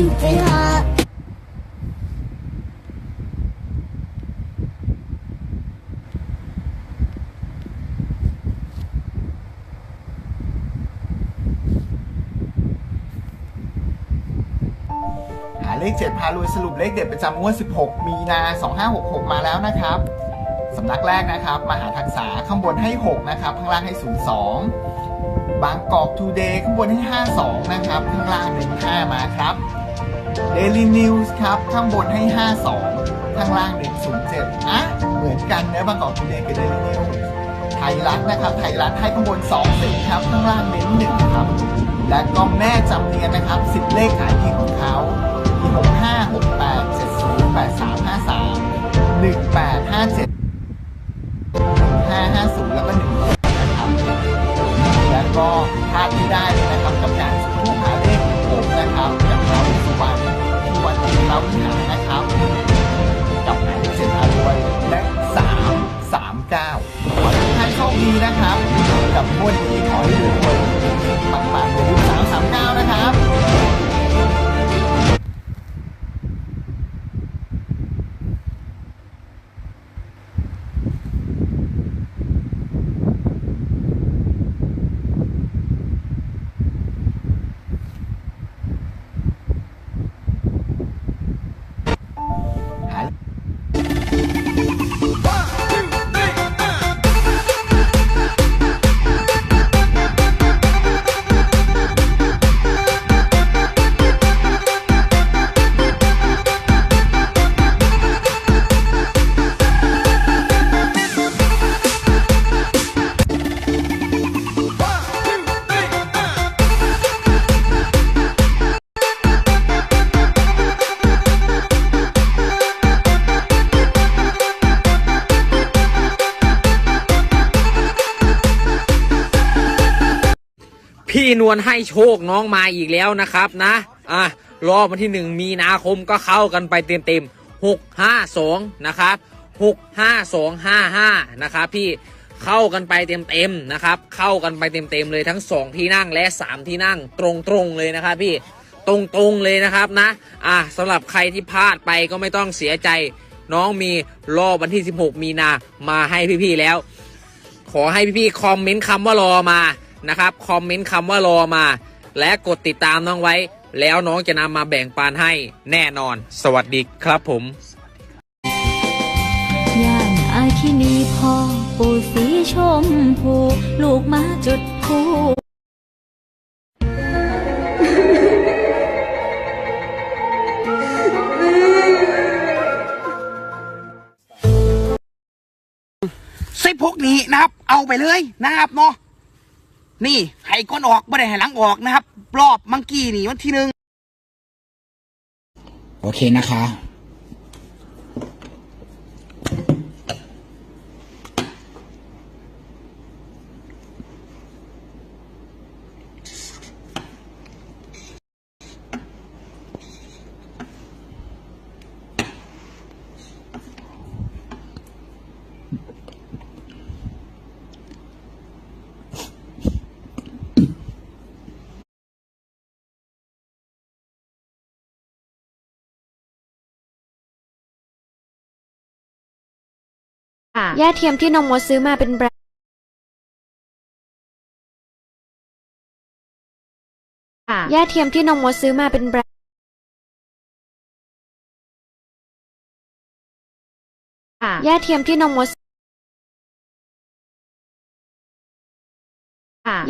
ถึงเลาหาเลข 7 พารวยสรุปเลขเด็ดประจำงวด 16 มีนา 2566 มาแล้วนะครับสำนักแรกนะครับ มหาทักษาข้างบนให้ 6 นะครับ ข้างล่างให้ 02 บางกอกทูเดย์ข้างบนให้ 52 นะครับ ข้างล่าง15มาครับ Daily News ครับ ข้างบนให้ 52 ข้างล่าง 107อะเหมือนกันเนื้อบางกอกทูเดย์กับ Daily News ไทยรัฐนะครับ ไทยรัฐให้ข้างบน2สิครับ ข้างล่างเน้น1ครับ และก็แม่จำเนียนนะครับ 10 เลขขายดีของเขามี65 68 70 83 53 18 57 550 แล้วก็1นะครับ แล้วก็พลาดไม่ได้เลยนะครับกับการจุดทูปหา วัดอินทรวิหารนะครับกับหมายเลขเจ็ดอารวยและ3 3 9ขอให้ทุกท่านโชคดีนะครับ กับงวดนี้ขอให้รวย วลให้โชคน้องมาอีกแล้วนะครับนะอะรอบวันที่หนึ่งมีนาคมก็เข้ากันไปเต็มเต็มหกห้าสองนะครับหกห้าสองห้าห้านะครับพี่เข้ากันไปเต็มเต็มๆนะครับ เข้ากันไปเต็มเต็มๆเลยทั้งสองที่นั่งและสามที่นั่งตรงตรงๆเลยนะครับพี่ตรงตรงๆเลยนะครับนะอะสำหรับใครที่พลาดไปก็ไม่ต้องเสียใจน้องมีรอบวันที่ 16 มีนามาให้พี่ๆแล้ว ขอให้พี่ๆคอมเมนต์คำว่ารอมา นะครับคอมเมนต์คำว่ารอมา และกดติดตามน้องไว้ แล้วน้องจะนำมาแบ่งปันให้แน่นอน สวัสดีครับผม ย่านอาคินีพ่อปู่สีชมพู ลูกมาจุดพูสิพวกนี้นะครับ เอาไปเลยนะครับเนาะ นี่ให้ก้นออกไม่ได้ให้หลังออกนะครับ รอบมังกี้นี่วันที่หนึ่งโอเคนะคะ ย่าเทียมที่น้องมดซื้อมาเป็นแบรนด์ย่าเทียมที่น้องมดซื้อมาเป็นแบรนด์ย่าเทียมที่น้องมด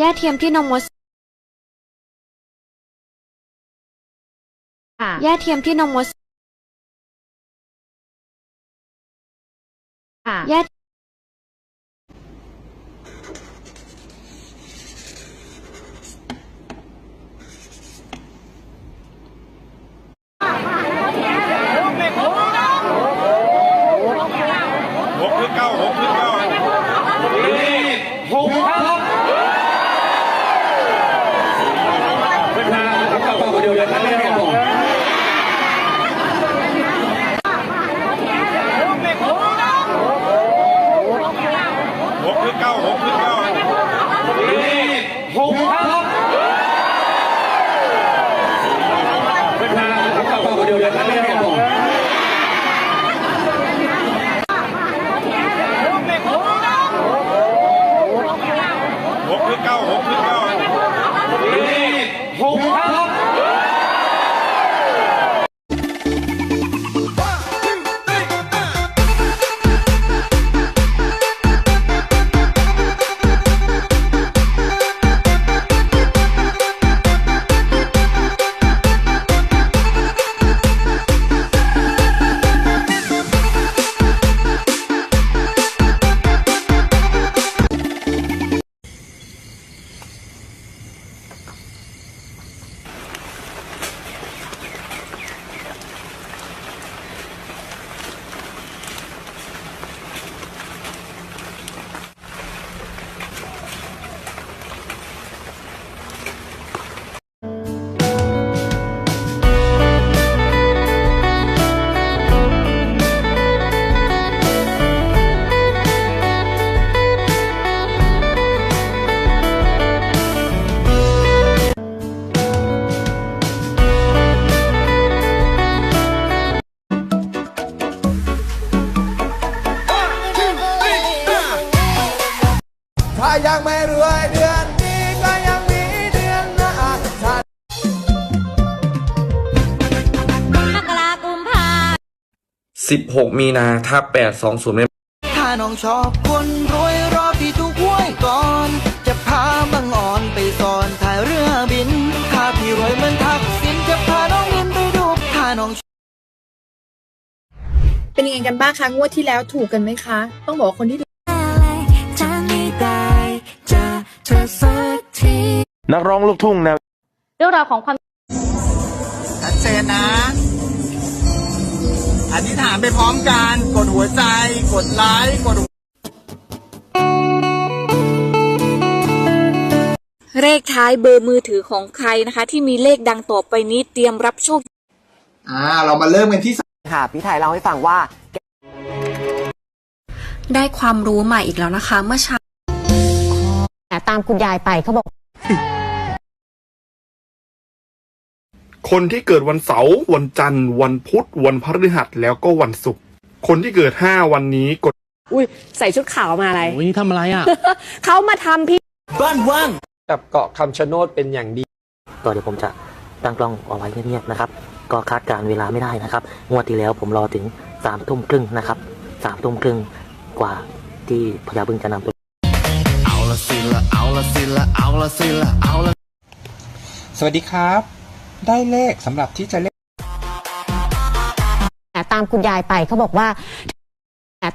ย่าเทียมที่น้องมดย่าเทียมที่น้องมด ญาติ ถ้ายังไม่รวยเดือนนี้ก็ยังมีเดือนหน้าถ้า มกรากุมภา 16 มีนาทับ820ไม่ถ้าน้องชอบคนรวยรอพี่ถูกหวยก่อน จะพาบังอ่อนไปสอนถ่ายเรือบิน ถ้าพี่รวยเหมือนทักษิณจะพาน้องมินไปดูถ้าน้อง เป็นยังไงกันบ้างคะงวดที่แล้วถูกกันไหมคะ ต้องบอกว่าคนที่ นักร้องลูกทุ่งแนวเรื่องราวของความชัดเจนนะ อธิษฐานไปพร้อมกัน กดหัวใจ กดไลค์ กด เลขท้ายเบอร์มือถือของใครนะคะ ที่มีเลขดังต่อไปนี้เตรียมรับโชค อ่า เรามาเริ่มกันที่ค่ะ พี่ไทยเล่าให้ฟังว่า ได้ความรู้ใหม่อีกแล้วนะคะ เมื่อเช้า ตามคุณยายไปเขาบอก คนที่เกิดวันเสาร์วันจันทร์ วันพุธ วันพฤหัสแล้วก็วันศุกร์คนที่เกิด5วันนี้กดอุ้ยใส่ชุดขาวมาอะไร โอ้ยนี่ทำอะไรอะ เขามาทำพี่บ้านว่างกับเกาะคำชะโนดเป็นอย่างดี ก็เดี๋ยวผมจะตั้งกล้องเอาไว้เงียบๆนะครับ ก็คาดการณ์เวลาไม่ได้นะครับ งวดที่แล้วผมรอถึงสามทุ่มครึ่งนะครับสามทุ่มครึ่งกว่าที่พญาบึงจะนำตัว เอาละสิละเอาละสิละเอาละสิละเอาละ สวัสดีครับ ได้เลขสำหรับที่จะเล่นตามคุณยายไปเขาบอกว่า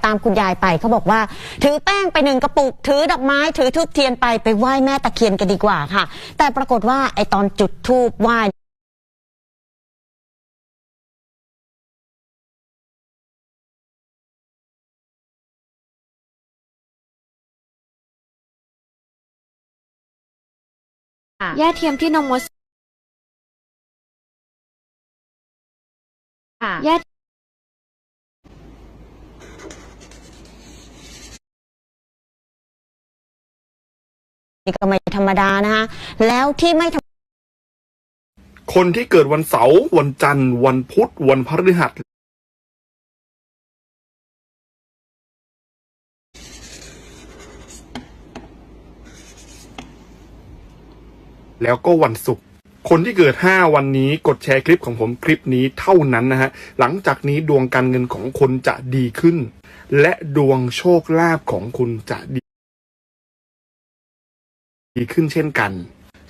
ตามคุณยายไปเขาบอกว่า ถือแป้งไปหนึ่งกระปุก ถือดอกไม้ ถือทูบเทียนไปไปไหว้แม่ตะเคียนกันดีกว่าค่ะ แต่ปรากฏว่าไอตอนจุดทูบไหว้ย่าเทียมที่น้องมด ย่านี่ก็ไม่ธรรมดานะคะแล้วที่ไม่ธรรมคนที่เกิดวันเสาร์วันจันทร์ วันพุธ วันพฤหัสแล้วก็วันศุกร์ คนที่เกิด 5 วันนี้กดแชร์คลิปของผมคลิปนี้เท่านั้นนะฮะ หลังจากนี้ดวงการเงินของคุณจะดีขึ้น และดวงโชคลาภของคุณจะดีดีขึ้นเช่นกัน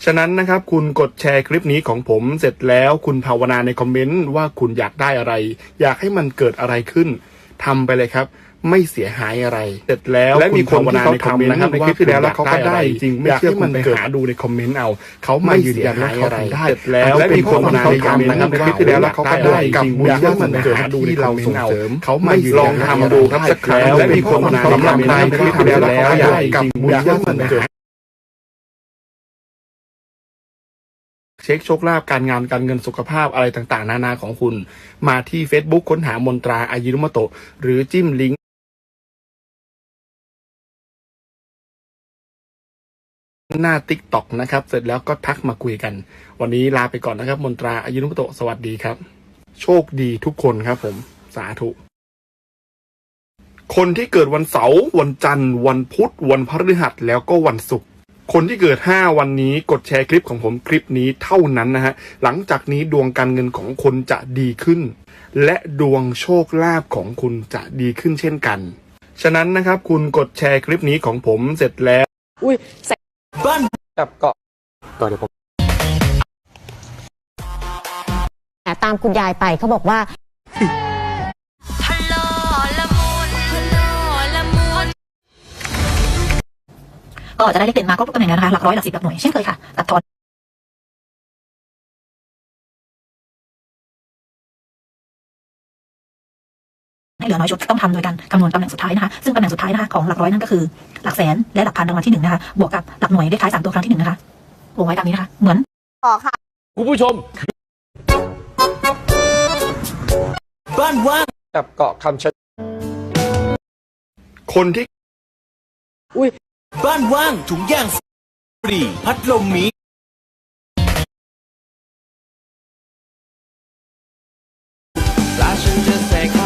ฉะนั้นนะครับคุณกดแชร์คลิปนี้ของผมเสร็จแล้วคุณภาวนาในคอมเมนต์ว่าคุณอยากได้อะไร อยากให้มันเกิดอะไรขึ้นทำไปเลยครับ ไม่เสียหายอะไร เสร็จแล้วและมีคนที่เขาทำนะครับในคลิปที่แล้วแล้วเขาก็ได้จริงไม่เชื่อคุณไปหาดูในคอมเมนต์เอาเขามายืนยันว่าเขาทำได้เสร็จแล้วและมีคนที่เขาทำนะครับในคลิปที่แล้วแล้วเขาก็ได้จริงไม่เชื่อคุณไปหาดูในคอมเมนต์เอาเขามายืนยันลองทำดูครับสักครั้งและมีคนสำหรับในคลิปที่แล้วแล้วอยากจริงอยากให้มันเกิดเช็คโชคลาภการงานการเงินสุขภาพอะไรต่างๆ นานาของคุณ มาที่ Facebook ค้นหามนตราอายุรมโตะหรือจิ้มลิงก์ หน้า TikTok นะครับ เสร็จแล้วก็ทักมาคุยกัน วันนี้ลาไปก่อนนะครับ มนตราอายุรมโตสวัสดีครับ โชคดีทุกคนครับผมสาธุ คนที่เกิดวันเสาร์วันจันทร์ วันพุธ วันพฤหัสแล้วก็วันศุกร์คนที่เกิด 5 วันนี้กดแชร์คลิปของผมคลิปนี้เท่านั้นนะฮะ หลังจากนี้ดวงการเงินของคุณจะดีขึ้น และดวงโชคลาภของคุณจะดีขึ้นเช่นกัน ฉะนั้นนะครับคุณกดแชร์คลิปนี้ของผมเสร็จแล้ว อุ้ยใส บ้านกับเกาะก็เดี๋ยวผมตามคุณยายไปเขาบอกว่าก็จะได้เลขเด่นมาก็ทุกตำแหน่งแล้วนะคะหลักร้อยหลักสิบหลักหน่วยเช่นเคยค่ะตัดทอน ให้เหลือน้อยชุดต้องทำโดยการคำนวณตำแหน่งสุดท้ายนะคะซึ่งตำแหน่งสุดท้ายนะคะของหลักร้อยนั่นก็คือ หลักแสนและหลักพันรางวัลที่หนึ่งนะคะบวกกับหลักหน่วยเลขท้ายสามตัวครั้งที่หนึ่งนะคะวงไว้ตามนี้นะคะเหมือนคุณผู้ชมบ้านว่างกับเกาะคำชะคนที่บ้านว่างถุงย่างฟรีพัดลมมีและฉันจะเสก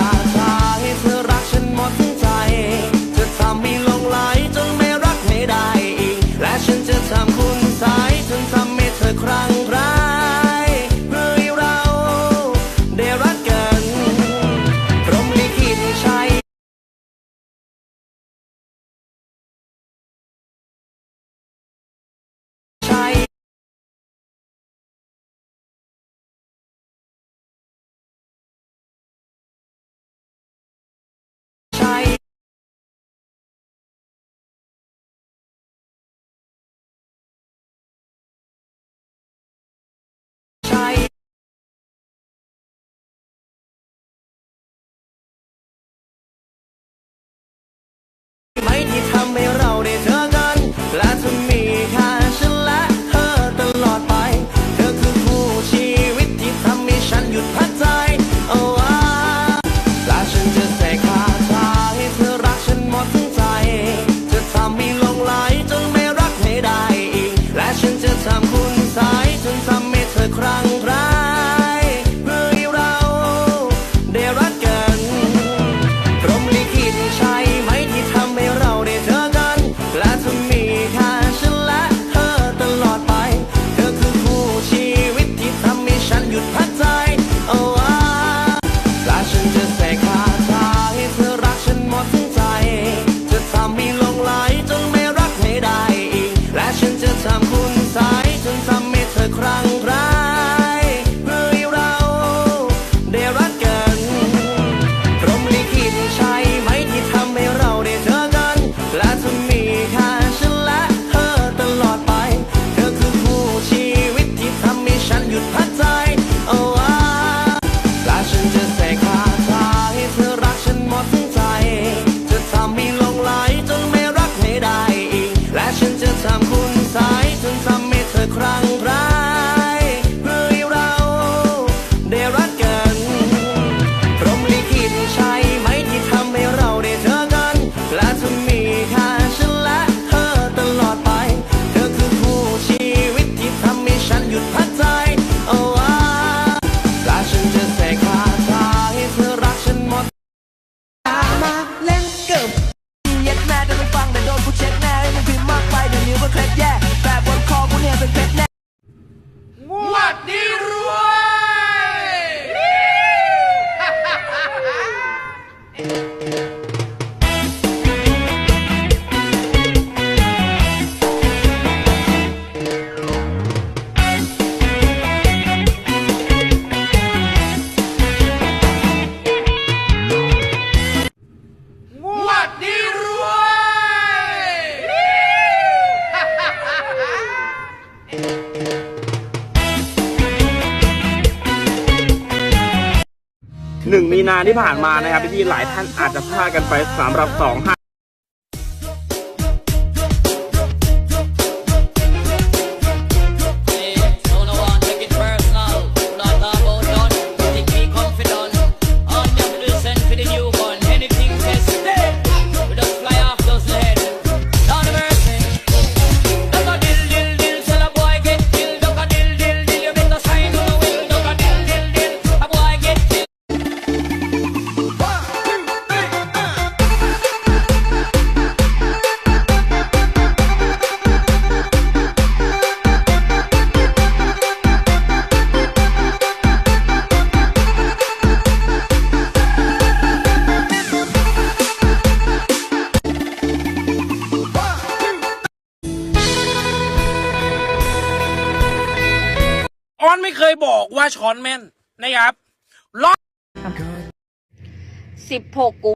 ที่ผ่านมานะครับพี่ๆหลายท่านอาจจะพลาดกันไปสามรับสองห้า บอกว่าช้อนแม่นนะครับรอบสิบหกกู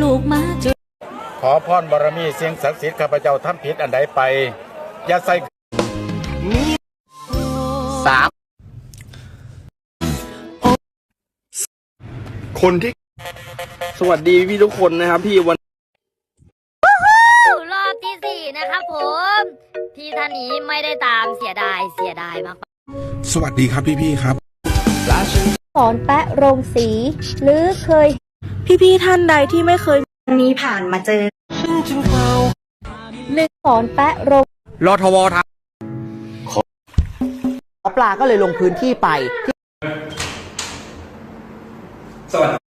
ลูกมาจนขอพรบารมีเสียงศักดิ์สิทธิ์ข้าพเจ้าทำผิดอันใดไป อย่าใส่สามคนที่ สวัสดีพี่ทุกคนนะครับ พี่วันรอบที่สี่นะครับผม พี่ท่านนี้ไม่ได้ตามเสียดายเสียดายมากสวัสดีครับพี่พี่ครับ สอนแปะโรงสี หรือเคย พี่ๆท่านใดที่ไม่เคยนี้ผ่านมาเจอหนึ่งสอนแปะโรงรอทวทหมอปลาก็เลยลงพื้นที่ไปสวัสดี